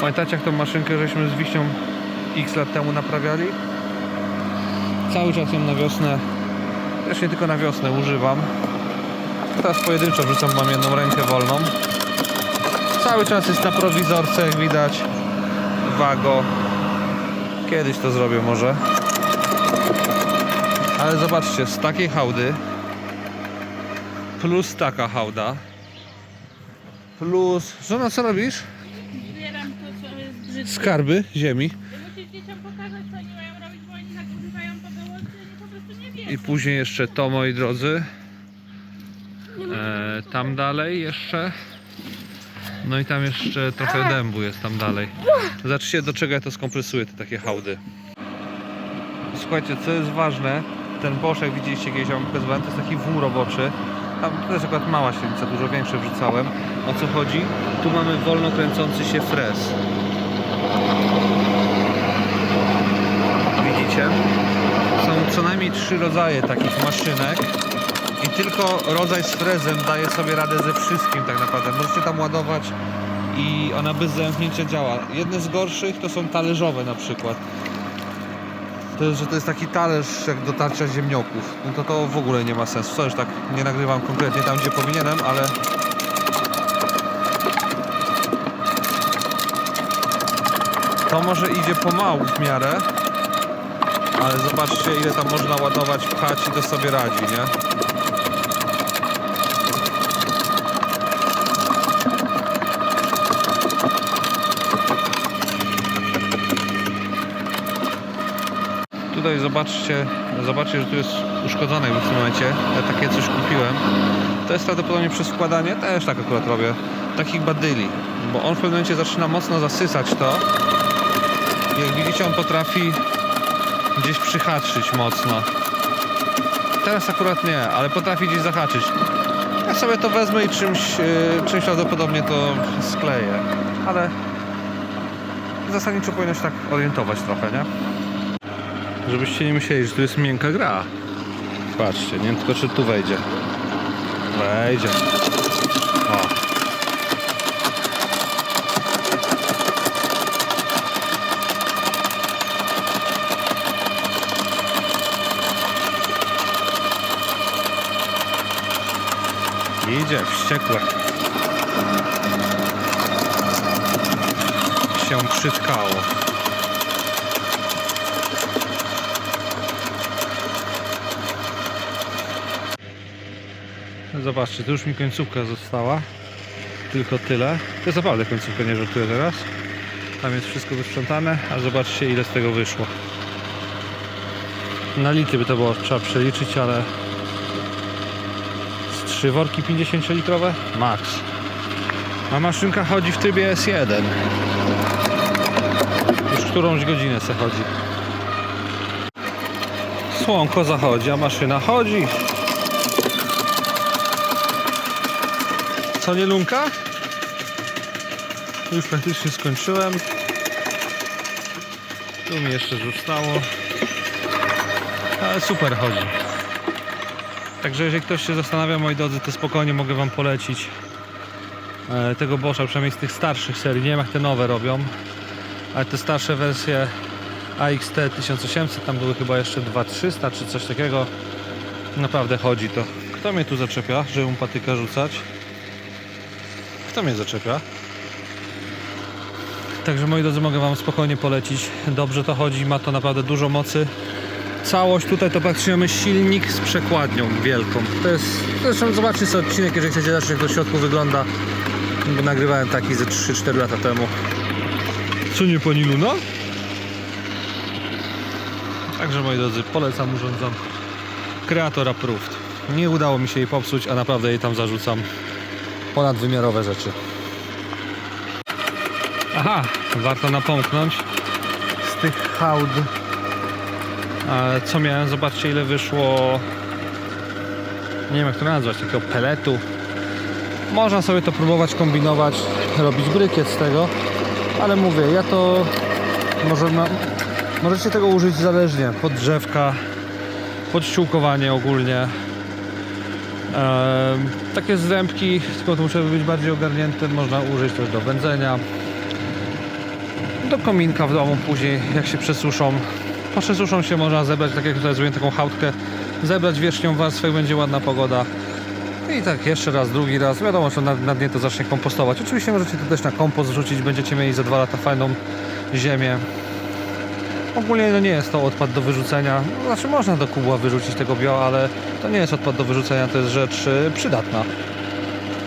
Pamiętacie jak tą maszynkę żeśmy z Wiśnią x lat temu naprawiali? Cały czas ją na wiosnę, też nie tylko na wiosnę używam. Teraz pojedynczo wrzucam, mam jedną rękę wolną. Cały czas jest na prowizorce, jak widać. Wago. Kiedyś to zrobię może. Ale zobaczcie, z takiej hałdy plus taka hałda plus... Żona, co robisz? Zbieram to, co jest brzydkie. Skarby ziemi Musisz dzieciom pokazać, co oni mają robić, bo oni tak używają to wyłącznie, oni po prostu nie wiedzą. i później jeszcze to, moi drodzy. E, tam dalej jeszcze. No i tam jeszcze trochę dębu jest tam dalej. Zobaczcie do czego ja to skompresuję, te takie hałdy. Słuchajcie, co jest ważne, ten bosz, jak widzieliście ja wam pokazywałem, to jest taki wół roboczy. Tam jest akurat mała średnica, dużo większe wrzucałem. O co chodzi? Tu mamy wolno kręcący się frez. Widzicie? Są co najmniej trzy rodzaje takich maszynek i tylko rodzaj z frezem daje sobie radę ze wszystkim tak naprawdę. Możecie tam ładować i ona bez zamknięcia działa. Jedne z gorszych to są talerzowe na przykład. To jest, że to jest taki talerz jak do tarcia ziemnioków. No to to w ogóle nie ma sensu. Co już tak nie nagrywam konkretnie tam gdzie powinienem, ale to może idzie pomału w miarę. Ale zobaczcie ile tam można ładować, pchać i to sobie radzi, nie? Tutaj zobaczcie, zobaczcie, że tu jest uszkodzone w tym momencie. Ja takie coś kupiłem. To jest prawdopodobnie przez wkładanie, też tak akurat robię, takich badyli. Bo on w pewnym momencie zaczyna mocno zasysać to. Widzicie, on potrafi gdzieś przyhaczyć mocno. Teraz akurat nie, ale potrafi gdzieś zahaczyć. Ja sobie to wezmę i czymś, yy, czymś prawdopodobnie to skleję. Ale zasadniczo powinno się tak orientować trochę, nie? Żebyście nie myśleli, że tu jest miękka gra. Patrzcie, nie tylko czy tu wejdzie. Wejdzie. Idzie, wściekłe. Się przytkało. Zobaczcie, tu już mi końcówka została. Tylko tyle. To jest naprawdę końcówka, nie żartuję teraz. Tam jest wszystko wysprzątane, a zobaczcie ile z tego wyszło. Na litry by to było trzeba przeliczyć, ale trzy worki 50 litrowe? Max. A maszynka chodzi w trybie S1. Już którąś godzinę se chodzi. Słonko zachodzi, a maszyna chodzi. Co nie lunka? Już praktycznie skończyłem. Tu mi jeszcze zostało. Ale super chodzi. Także jeżeli ktoś się zastanawia, moi drodzy, to spokojnie mogę Wam polecić e, tego Boscha, przynajmniej z tych starszych serii. Nie wiem jak te nowe robią, ale te starsze wersje AXT 1800, tam były chyba jeszcze 2300 czy coś takiego. Naprawdę chodzi to. Kto mnie tu zaczepia, żeby mu patyka rzucać? Kto mnie zaczepia? Także moi drodzy, mogę Wam spokojnie polecić. Dobrze to chodzi, ma to naprawdę dużo mocy. Całość tutaj to praktycznie mamy silnik z przekładnią wielką. To jest, zresztą zobaczcie sobie odcinek, jeżeli chcecie zobaczyć jak to w środku wygląda. Bo nagrywałem taki ze 3-4 lata temu. Co nie pani Luna? Także moi drodzy, polecam urządzonko. Kreator approved. Nie udało mi się jej popsuć, a naprawdę jej tam zarzucam ponadwymiarowe rzeczy. Aha, warto napomknąć z tych hałd co miałem, zobaczcie ile wyszło nie wiem jak to nazwać, takiego peletu można sobie to próbować kombinować robić brykiet z tego ale mówię, ja to może na, możecie tego użyć zależnie pod drzewka pod ściółkowanie ogólnie takie zrębki, tylko to muszę być bardziej ogarnięte, można użyć też do wędzenia. do kominka w domu później, jak się przesuszą. Po przesuszą się można zebrać, tak jak tutaj zrobię taką hałtkę, zebrać wierzchnią warstwę, jak będzie ładna pogoda. I tak jeszcze raz, drugi raz. Wiadomo, że na, na dnie to zacznie kompostować. Oczywiście możecie to też na kompost rzucić, będziecie mieli za dwa lata fajną ziemię. Ogólnie no nie jest to odpad do wyrzucenia. Znaczy można do kubła wyrzucić tego bio, ale to nie jest odpad do wyrzucenia, to jest rzecz y, przydatna.